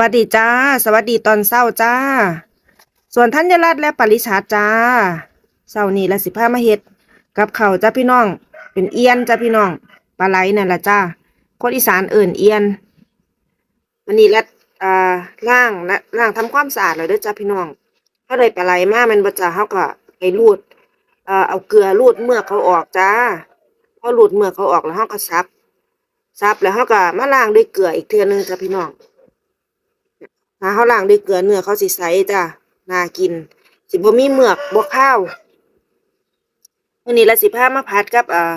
วัสดีจ้า สวัสดีตอนเช้าจ้า ส่วนธัญรัตและปริชาตจ้าเช้านี้ละสิพามาเฮ็ดกับเขาจ้าพี่น้อง เป็นเอียนจ้าพี่น้องปลาไหลนั่นละจ้าคนอีสานเอิ่นเอียนวันนี้ละอ่าล้างและล้างทำความสะอาดแล้วเด้อจ้าพี่น้องเฮาได้ปลาไหลมาแม่นบ่จ้าเฮาก็ไปรูดเอ่อเอาเกลือรูดเมือกเขาออกจ้าพอรูดเมือกเขาออกแล้วเฮาก็ซับซับแล้วเฮาก็มาล้างด้วยเกลืออีกเทือนึงจ้าพี่น้อง ถ้าเขาล้างด้วยเกลือเนื้อเขาสิใสจ้ะน่ากิน สิบ่มีเมือกบ่ข้าวมื้อนี้ละสิพามาผัดกับอ่า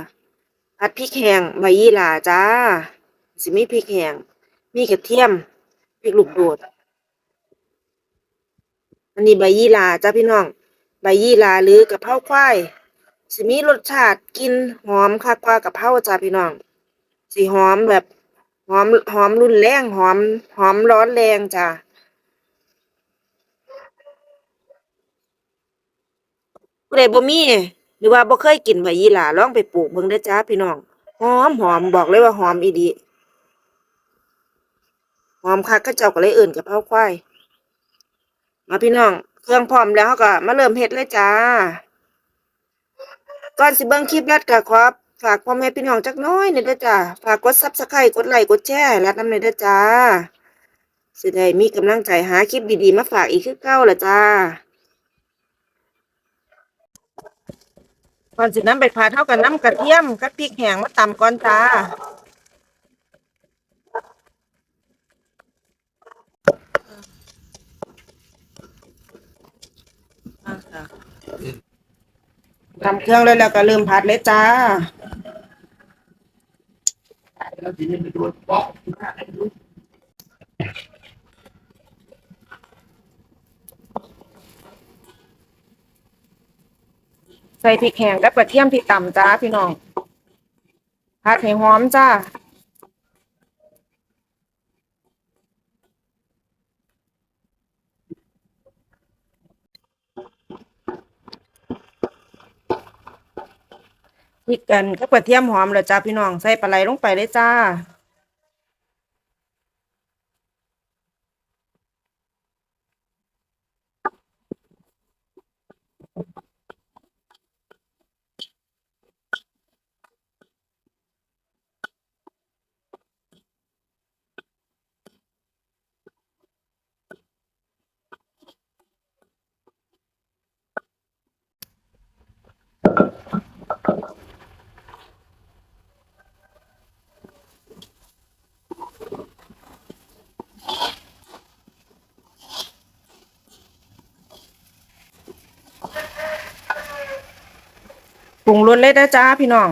ผัดพริกแห้งใบยี่หร่าจ้า สิมีพริกแห้งมีกระเทียมพริกลูกโดด อันนี้ใบยี่หร่าจ้าพี่น้อง ใบยี่หร่าหรือกะเพราควายสิมีรสชาติกินหอมคักกว่ากะเพราจ้าพี่น้องสิหอมแบบหอมหอมรุนแรงหอมหอมร้อนแรงจ้า ผู้ใดบ่มีหรือว่าบ่เคยกินใบยี่หร่าลองไปปลูกเบิ่งเด้อจ้าพี่น้องหอมหอมบอกเลยว่าหอมอีดีหอมคักเขาเจ้าก็เลยเอิ้นกะเพราควายมาพี่น้อง เครื่องพร้อมแล้วก็มาเริ่มเฮ็ดเลยจ้าก่อนสิเบิ่งคลิปรัดก็ขอฝากพ่อแม่พี่น้องจักน้อยหนี่อยเด้อจ้าฝากกด Subscribe กดไลค์กดแชร์รัดนำหน่อยเด้อจ้าสิได้มีกำลังใจหาคลิปดีๆมาฝากอีกคือเก่าละจ้า ก่อนสิน้ำไปผัดเท่ากับน้ำกระเทียมกับพริกแห้งมาตำก่อนจ้าทำเครื่องเลยแล้วก็เริ่มผัดเลยจ้าใส่พริกแห้งกับกระเทียมที่ตำจ้าพี่น้องผัดให้หอมจ้าพริกกันกับกระเทียมหอมแล้วจ้าพี่น้องใส่ปลาไหลลงไปเลยจ้า ปรุงรสเลยนะจ้าพี่น้อง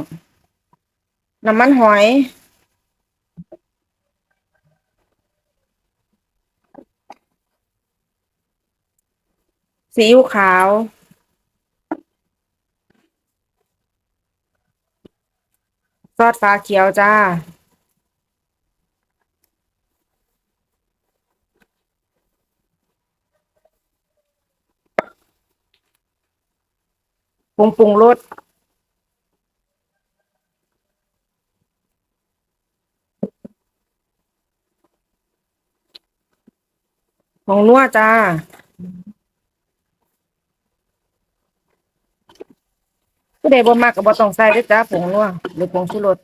น้ำมันหอยซีอิ๊วขาว ซอสฟ้าเขียวจ้า ปรุงปรุงรส ผงนัวจ้า ผู้ใดบ่มักก็บ่ต้องใส่ด้อจ้าผงนัวหรือผงชูรส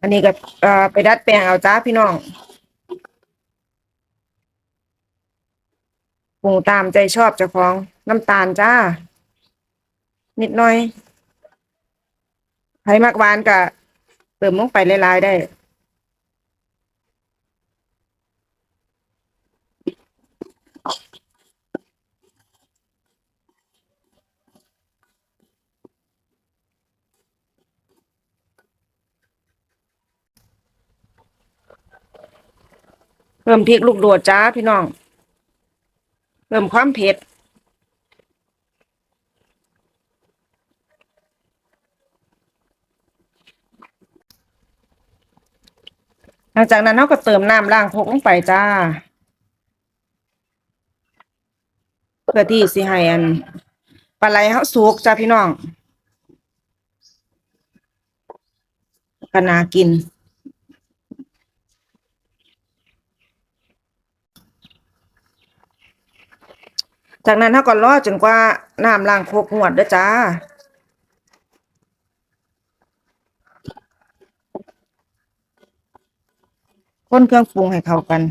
อันนี้ก็ไปดัดแปลงเอาจ้าพี่น้องปรุงตามใจชอบเจ้าของน้ำตาลจ้า นิดหน่อยใครมักหวานก็เติมลงไปหลายๆได้ เพิ่มพริกลูกโดดจ้าพี่น้อง เพิ่มความเผ็ด หลังจากนั้นเราก็เติมน้ำล้างครกลงไปจ้า เพื่อที่สิให้อันปลาไหลเฮาสุกจ้าพี่น้องก็น่ากิน จากนั้นเฮาก็รอจนกว่าน้ำล้างโคกงวดด้อจ้าคนเครื่องปรุงให้เข้ากัน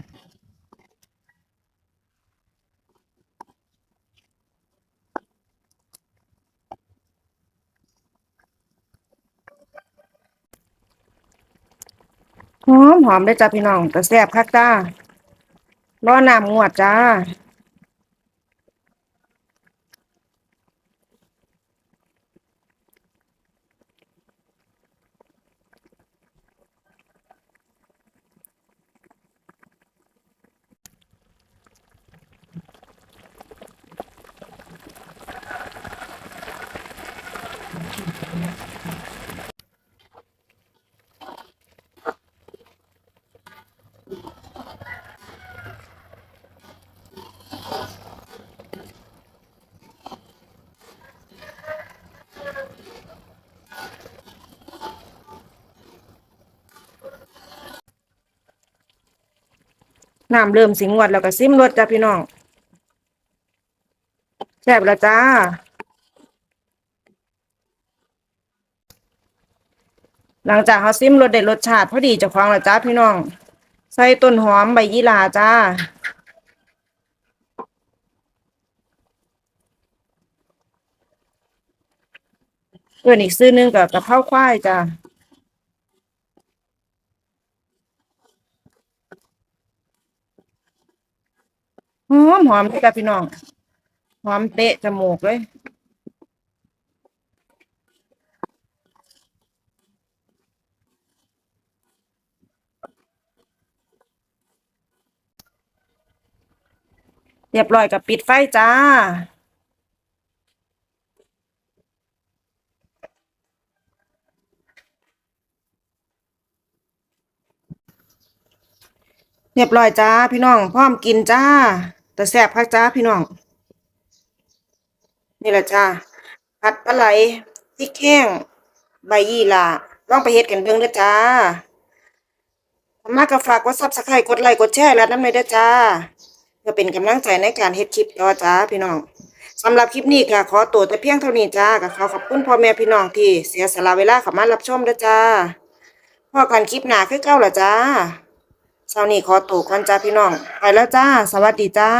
หอมหอมได้จ้าพี่น้องแต่แซ่บคักจ้ารอน้ำงวดจ้า น้ำเริ่มสิงวดแล้วก็ซิมรสจ้าพี่น้องแซ่บแล้วจ้าหลังจากเขาซิมรสเด็ดรสชาติพอดีจ้าของแล้วจ้าพี่น้อง ใส่ต้นหอมใบยี่หร่าจ้า เอื่นอีกซื้อหนึงกับกะเพราควายจ้า หอมจ้าพี่น้อง หอมเตะจมูกเลยเรียบร้อยกับปิดไฟจ้า เรียบร้อยจ้า พี่น้องพร้อมกินจ้า แต่แซ่บคักจ้าพี่น้อง นี่แหละจ้าผัดปลาไหลพริกแห้งใบยี่หร่าลองไปเฮ็ดกันเบิ่งเด้อจ้าถ้ามาก็ฝากกด Subscribe กดไลค์กดแชร์และน้ำเลยเด้อจ้า เพื่อเป็นกำลังใจในการเฮ็ดคลิปต่อจ้าพี่น้องสำหรับคลิปนี้ก็ขอตัวแต่เพียงเท่านี้จ้าก็ขอขอบคุณพ่อแม่พี่น้องที่เสียสละเวลาเข้ามารับชมเด้อจ้าพอกันคลิปหน้าคือเก่าละจ้า เช้านี้ขอตัวก่อนจ้าพี่น้อง ไปแล้วจ้า สวัสดีจ้า